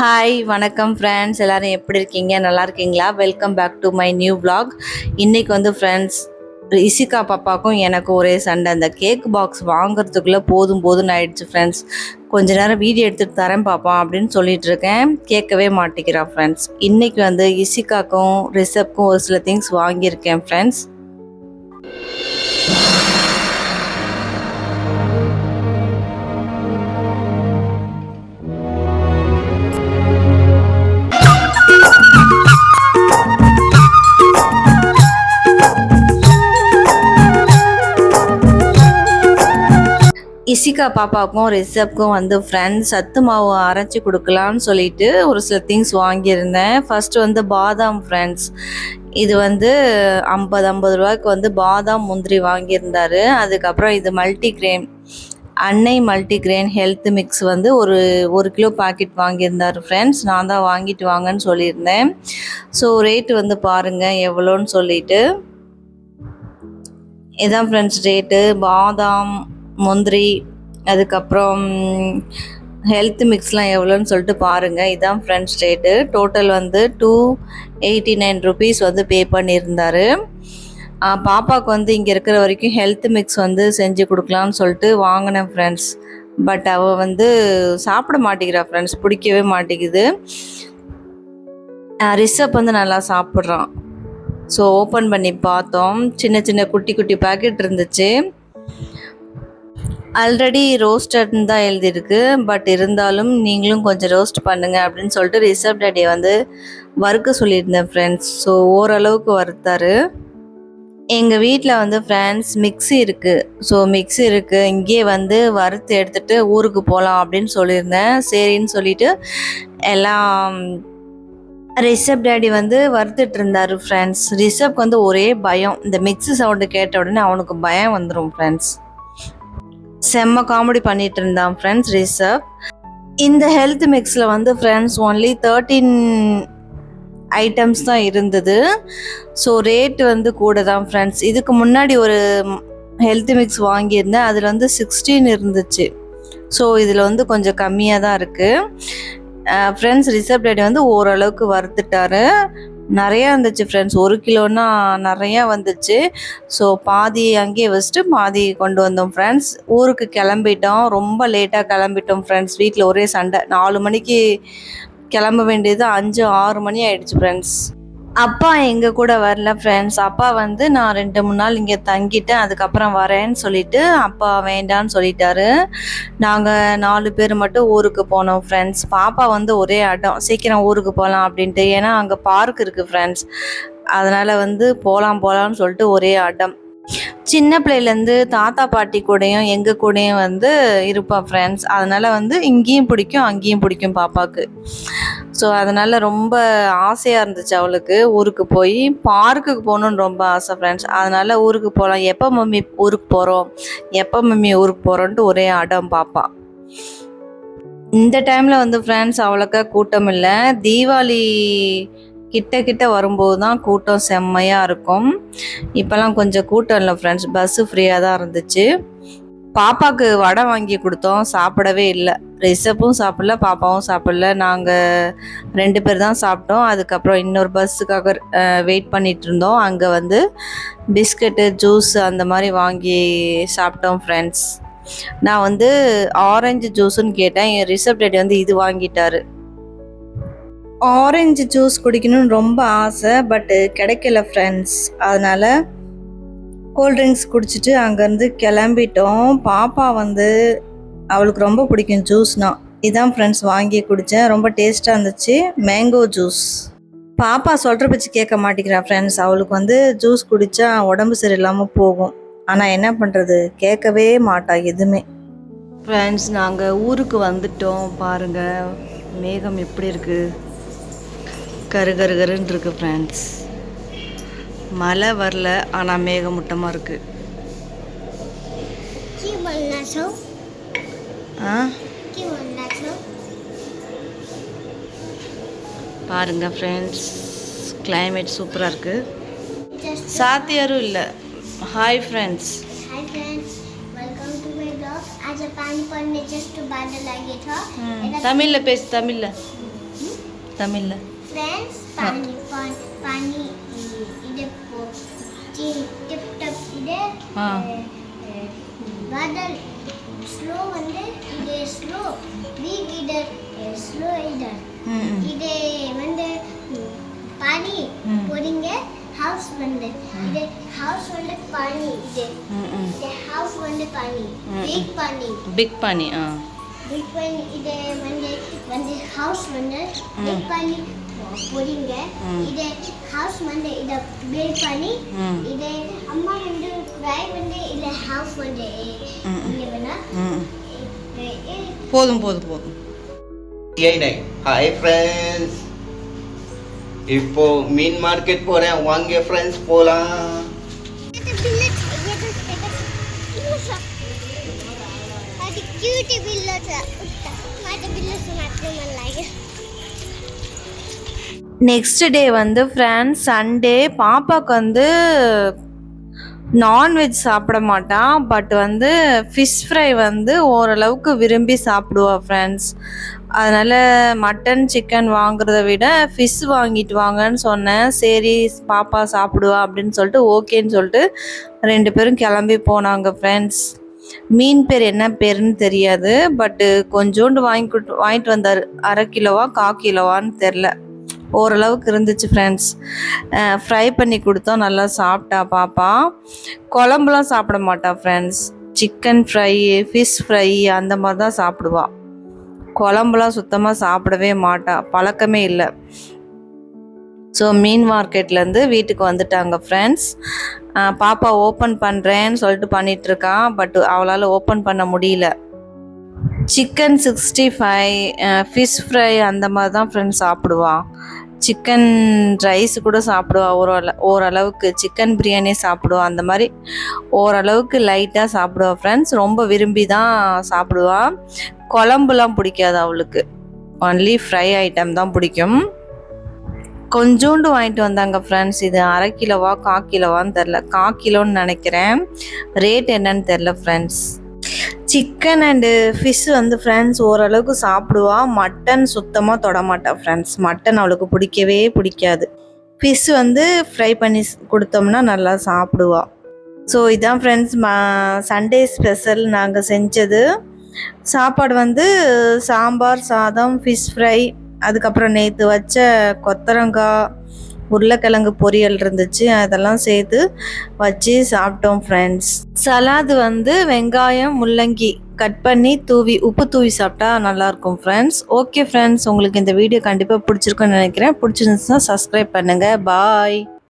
Hi வணக்கம் friends எல்லாரும் எப்படி இருக்கீங்க? நல்லா இருக்கீங்களா? Welcome back to my new vlog. இன்றைக்கி வந்து ஃப்ரெண்ட்ஸ் இசிகா பாப்பாக்கும் எனக்கு ஒரே சண்டை. அந்த கேக் பாக்ஸ் வாங்குறதுக்குள்ளே போதும் போதும்னு ஆயிடுச்சு ஃப்ரெண்ட்ஸ் கொஞ்ச நேரம் வீடியோ எடுத்துகிட்டு தரேன் பாப்பா அப்படின்னு சொல்லிட்டு இருக்கேன். கேட்கவே மாட்டேங்கிறான் ஃப்ரெண்ட்ஸ் இன்றைக்கி வந்து இசிகாக்கும் ரிசப்க்கும் ஒரு சில திங்ஸ் வாங்கியிருக்கேன் ஃப்ரெண்ட்ஸ் இசிகா பாப்பாவுக்கும் ரிஷப்க்கும் வந்து ஃப்ரெண்ட்ஸ் சத்து மாவு அரைச்சி கொடுக்கலான்னு சொல்லிட்டு ஒரு சில திங்ஸ் வாங்கியிருந்தேன். ஃபஸ்ட்டு வந்து பாதாம் ஃப்ரெண்ட்ஸ் இது வந்து ஐம்பது ஐம்பது ரூபாய்க்கு வந்து பாதாம் முந்திரி வாங்கியிருந்தாரு. அதுக்கப்புறம் இது மல்டி கிரெயின் அன்னை மல்டி கிரெயின் ஹெல்த் மிக்ஸ் வந்து ஒரு ஒரு கிலோ பாக்கெட் வாங்கியிருந்தார் ஃப்ரெண்ட்ஸ் நான் தான் வாங்கிட்டு வாங்கன்னு சொல்லியிருந்தேன். ஸோ ரேட்டு வந்து பாருங்கள் எவ்வளோன்னு சொல்லிட்டு. இதான் ஃப்ரெண்ட்ஸ் ரேட்டு பாதாம் முந்திரி அதுக்கப்புறம் ஹெல்த் மிக்ஸ்லாம் எவ்வளோன்னு சொல்லிட்டு பாருங்கள் இதான் ஃப்ரெண்ட்ஸ் ரேட்டு டோட்டல் வந்து டூ எயிட்டி நைன் ருபீஸ் வந்து பே பண்ணியிருந்தாரு. பாப்பாவுக்கு வந்து இங்கே இருக்கிற வரைக்கும் ஹெல்த் மிக்ஸ் வந்து செஞ்சு கொடுக்கலான்னு சொல்லிட்டு வாங்கினேன் ஃப்ரெண்ட்ஸ் பட் அவள் வந்து சாப்பிட மாட்டேங்கிறா ஃப்ரெண்ட்ஸ் பிடிக்கவே மாட்டேங்குது. ரிசப் வந்து நல்லா சாப்பிட்றான். ஸோ ஓப்பன் பண்ணி பார்த்தோம். சின்ன சின்ன குட்டி குட்டி பாக்கெட் இருந்துச்சு. ஆல்ரெடி ரோஸ்டட்னு தான் எழுதியிருக்கு. பட் இருந்தாலும் நீங்களும் கொஞ்சம் ரோஸ்ட் பண்ணுங்க அப்படின்னு சொல்லிட்டு ரிசப் டேடியை வந்து வறுக்க சொல்லியிருந்தேன் ஃப்ரெண்ட்ஸ் ஸோ ஓரளவுக்கு வறுத்தாரு. எங்கள் வீட்டில் வந்து ஃப்ரெண்ட்ஸ் மிக்ஸி இருக்குது ஸோ மிக்ஸி இருக்குது இங்கேயே வந்து வறுத்து எடுத்துகிட்டு ஊருக்கு போகலாம் அப்படின்னு சொல்லியிருந்தேன். சரின்னு சொல்லிட்டு எல்லாம் ரிஷப் டேடி வந்து வறுத்துட்டு இருந்தார் ஃப்ரெண்ட்ஸ் ரிஷப்க்கு வந்து ஒரே பயம். இந்த மிக்ஸி சவுண்டு கேட்ட உடனே அவனுக்கு பயம் வந்துடும் ஃப்ரெண்ட்ஸ் செம்ம காமெடி பண்ணிட்டு இருந்தான் ஃப்ரெண்ட்ஸ் ரிசர்வ் இந்த ஹெல்த் மிக்ஸில் வந்து ஃப்ரெண்ட்ஸ் ஒன்லி தேர்ட்டீன் ஐட்டம்ஸ் தான் இருந்தது. ஸோ ரேட் வந்து கூட தான் ஃப்ரெண்ட்ஸ் இதுக்கு முன்னாடி ஒரு ஹெல்த் மிக்ஸ் வாங்கியிருந்தேன். அதில் வந்து சிக்ஸ்டீன் இருந்துச்சு. ஸோ இதில் வந்து கொஞ்சம் கம்மியாக தான் இருக்குது ஃப்ரெண்ட்ஸ் ரிசர்வ் டேட் வந்து ஓரளவுக்கு வறுத்துட்டாரு. நிறையா இருந்துச்சு ஃப்ரெண்ட்ஸ் ஒரு கிலோன்னா நிறையா வந்துச்சு. ஸோ பாதி அங்கேயே வச்சுட்டு பாதி கொண்டு வந்தோம் ஃப்ரெண்ட்ஸ் ஊருக்கு கிளம்பிட்டோம். ரொம்ப லேட்டாக கிளம்பிட்டோம் ஃப்ரெண்ட்ஸ் வீட்டில் ஒரே சண்டை. நாலு மணிக்கு கிளம்ப வேண்டியது அஞ்சு ஆறு மணி ஆயிடுச்சு ஃப்ரெண்ட்ஸ் அப்பா எங்கள் கூட வரல ஃப்ரெண்ட்ஸ் அப்பா வந்து நான் ரெண்டு மூணு நாள் இங்கே தங்கிட்டேன். அதுக்கப்புறம் வரேன்னு சொல்லிட்டு அப்பா வேண்டான்னு சொல்லிட்டாரு. நாங்கள் நாலு பேர் மட்டும் ஊருக்கு போனோம் ஃப்ரெண்ட்ஸ் பாப்பா வந்து ஒரே அடம். சீக்கிரம் ஊருக்கு போகலாம் அப்படின்ட்டு. ஏன்னா அங்கே பார்க் இருக்குது ஃப்ரெண்ட்ஸ் அதனால் வந்து போகலாம் போகலான்னு சொல்லிட்டு ஒரே அடம். சின்ன பிள்ளையிலேருந்து தாத்தா பாட்டி கூடயும் எங்கள் கூடயும் வந்து இருப்பா ஃப்ரெண்ட்ஸ் அதனால் வந்து இங்கேயும் பிடிக்கும் அங்கேயும் பிடிக்கும் பாப்பாவுக்கு ஸோ அதனால் ரொம்ப ஆசையாக இருந்துச்சு அவளுக்கு. ஊருக்கு போய் பார்க்குக்கு போகணுன்னு ரொம்ப ஆசை ஃப்ரெண்ட்ஸ் அதனால் ஊருக்கு போகலாம் எப்போ மம்மி ஊருக்கு போகிறோம் எப்போ மம்மி ஊருக்கு போகிறோன்ட்டு ஒரே அடம் பாப்பா. இந்த டைமில் வந்து ஃப்ரெண்ட்ஸ் அவ்வளோக்கா கூட்டம் இல்லை. தீபாவளி கிட்ட கிட்ட வரும்போது தான் கூட்டம் செம்மையாக இருக்கும். இப்போல்லாம் கொஞ்சம் கூட்டம் இல்லை ஃப்ரெண்ட்ஸ் பஸ்ஸு ஃப்ரீயாக தான் இருந்துச்சு. பாப்பாவுக்கு வடை வாங்கி கொடுத்தோம் சாப்பிடவே இல்லை. ரிசப்பும் சாப்பிடல பாப்பாவும் சாப்பிடல. நாங்கள் ரெண்டு பேர் தான் சாப்பிட்டோம். அதுக்கப்புறம் இன்னொரு பஸ்ஸுக்காக வெயிட் பண்ணிட்டு இருந்தோம். அங்கே வந்து பிஸ்கட்டு ஜூஸ் அந்த மாதிரி வாங்கி சாப்பிட்டோம் ஃப்ரெண்ட்ஸ் நான் வந்து ஆரஞ்சு ஜூஸுன்னு கேட்டேன். என் ரிசப் டேடி வந்து இது வாங்கிட்டாரு. ஆரஞ்சு ஜூஸ் குடிக்கணும்னு ரொம்ப ஆசை பட்டு கிடைக்கல ஃப்ரெண்ட்ஸ் அதனால் கூல்ட்ரிங்க்ஸ் குடிச்சிட்டு அங்கேருந்து கிளம்பிட்டோம். பாப்பா வந்து அவளுக்கு ரொம்ப பிடிக்கும் ஜூஸ்னால் இதான் ஃப்ரெண்ட்ஸ் வாங்கி குடித்தேன் ரொம்ப டேஸ்ட்டாக இருந்துச்சு. மேங்கோ ஜூஸ் பாப்பா சொல்கிற பச்சு கேட்க மாட்டேங்கிறா ஃப்ரெண்ட்ஸ் அவளுக்கு வந்து ஜூஸ் குடித்தா உடம்பு சரியில்லாமல் போகும். ஆனால் என்ன பண்ணுறது கேட்கவே மாட்டா எதுவுமே. ஃப்ரெண்ட்ஸ் நாங்கள் ஊருக்கு வந்துட்டோம். பாருங்கள் மேகம் எப்படி இருக்குது கரு கரு கருன்னு இருக்குது ஃப்ரெண்ட்ஸ் மழை வரல ஆனால் மேகமூட்டமாக இருக்குது ஆ? பாருங்க ஃப்ரெண்ட்ஸ் கிளைமேட் சூப்பராக இருக்குது சாத்தியாரும் இல்லை. ஹாய் ஃப்ரெண்ட்ஸ் தமிழில் பேசு தமிழில் தமிழில் டி- டிப் டப் இது ஆ. பதல் ஸ்லோ வந்து இது ஸ்லோ. வீக் இது ஸ்லோ இது இது வந்து பானி. போறீங்க ஹவுஸ் வந்து. இது ஹவுஸ் வந்து பானி இது. இது ஹவுஸ் வந்து பானி. பிக் பானி. பிக் பானி ஆ. பிக் பானி இது வந்து வந்து ஹவுஸ் வந்து பிக் பானி. ಪುಡಿಂಗ್ ಇದೆ ಹೌಸ್ ಮಂದೆ ಇದೆ ಬೇಲ್ ಪಾನಿ ಇದೆ ಅಮ್ಮ ಹಿಂಡು ರಾಯ್ ಮಂದೆ ಇದೆ ಹೌಸ್ ಮಂದೆ போதும் போதும் போதும் ஹாய் ஃப்ரெண்ட்ஸ் இப்போ மீன் மார்க்கெட் போறேன் வாங்க ஃப்ரெண்ட்ஸ் போலாம் அது கியூட்டி பில்லோஸ் மாட்டு பில்லோஸ் மாட்டு நல்லா நெக்ஸ்ட் டே வந்து ஃப்ரெண்ட்ஸ் சண்டே பாப்பாவுக்கு வந்து நான்வெஜ் சாப்பிட மாட்டான். பட் வந்து ஃபிஷ் ஃப்ரை வந்து ஓரளவுக்கு விரும்பி சாப்பிடுவா ஃப்ரெண்ட்ஸ் அதனால் மட்டன் சிக்கன் வாங்குறத விட ஃபிஷ் வாங்கிட்டு வாங்கன்னு சொன்னேன். சரி பாப்பா சாப்பிடுவா அப்படின்னு சொல்லிட்டு ஓகேன்னு சொல்லிட்டு ரெண்டு பேரும் கிளம்பி போனாங்க ஃப்ரெண்ட்ஸ் மீன் பேர் என்ன பேருன்னு தெரியாது. பட்டு கொஞ்சோண்டு வாங்கி வாங்கிட்டு வந்தார். அரை கிலோவா கா கிலோவான்னு தெரில ஓரளவுக்கு இருந்துச்சு ஃப்ரெண்ட்ஸ் ஃப்ரை பண்ணி கொடுத்தோம் நல்லா சாப்பிட்டா பாப்பா. குழம்புலாம் சாப்பிட மாட்டா friends chicken fry fish fry அந்த மாதிரி தான் சாப்பிடுவா. குழம்புலாம் சுத்தமாக சாப்பிடவே மாட்டா. பழக்கமே இல்லை. ஸோ மீன் மார்க்கெட்லேருந்து வீட்டுக்கு வந்துட்டாங்க ஃப்ரெண்ட்ஸ் பாப்பா ஓப்பன் பண்ணுறேன்னு சொல்லிட்டு பண்ணிகிட்ருக்கான் பட் அவளால் ஓப்பன் பண்ண முடியல. Chicken sixty five fish fry அந்த மாதிரி தான் ஃப்ரெண்ட்ஸ் சாப்பிடுவான் சிக்கன் ரைஸ் கூட சாப்பிடுவா. ஓரள ஓரளவுக்கு சிக்கன் பிரியாணி சாப்பிடுவா. அந்த மாதிரி ஓரளவுக்கு லைட்டாக சாப்பிடுவா ஃப்ரெண்ட்ஸ் ரொம்ப விரும்பி தான் சாப்பிடுவா. குழம்புலாம் பிடிக்காது அவளுக்கு. ஒன்லி ஃப்ரை ஐட்டம் தான் பிடிக்கும். கொஞ்சோண்டு வாங்கிட்டு வந்தாங்க ஃப்ரெண்ட்ஸ் இது அரை கிலோவா கா கிலோவான்னு தெரில கா கிலோன்னு நினைக்கிறேன். ரேட் என்னன்னு தெரில ஃப்ரெண்ட்ஸ் சிக்கன் அண்டு ஃபிஷ் வந்து ஃப்ரெண்ட்ஸ் ஓரளவுக்கு சாப்பிடுவா. மட்டன் சுத்தமாக தொட ஃப்ரெண்ட்ஸ் மட்டன் அவளுக்கு பிடிக்கவே பிடிக்காது. ஃபிஷ் வந்து ஃப்ரை பண்ணி கொடுத்தோம்னா நல்லா சாப்பிடுவா. ஸோ இதான் ஃப்ரெண்ட்ஸ் ம சண்டே ஸ்பெஷல் நாங்கள் செஞ்சது. சாப்பாடு வந்து சாம்பார் சாதம் ஃபிஷ் ஃப்ரை அதுக்கப்புறம் நேற்று வச்ச கொத்தரங்காய் உருளைக்கிழங்கு பொரியல் இருந்துச்சு. அதெல்லாம் சேர்த்து வச்சு சாப்பிட்டோம் ஃப்ரெண்ட்ஸ் சலாது வந்து வெங்காயம் முள்ளங்கி கட் பண்ணி தூவி உப்பு தூவி சாப்பிட்டா நல்லாயிருக்கும் ஃப்ரெண்ட்ஸ் ஓகே ஃப்ரெண்ட்ஸ் உங்களுக்கு இந்த வீடியோ கண்டிப்பாக பிடிச்சிருக்குன்னு நினைக்கிறேன். பிடிச்சிருந்துச்சுன்னா சப்ஸ்கிரைப் பண்ணுங்கள் பாய்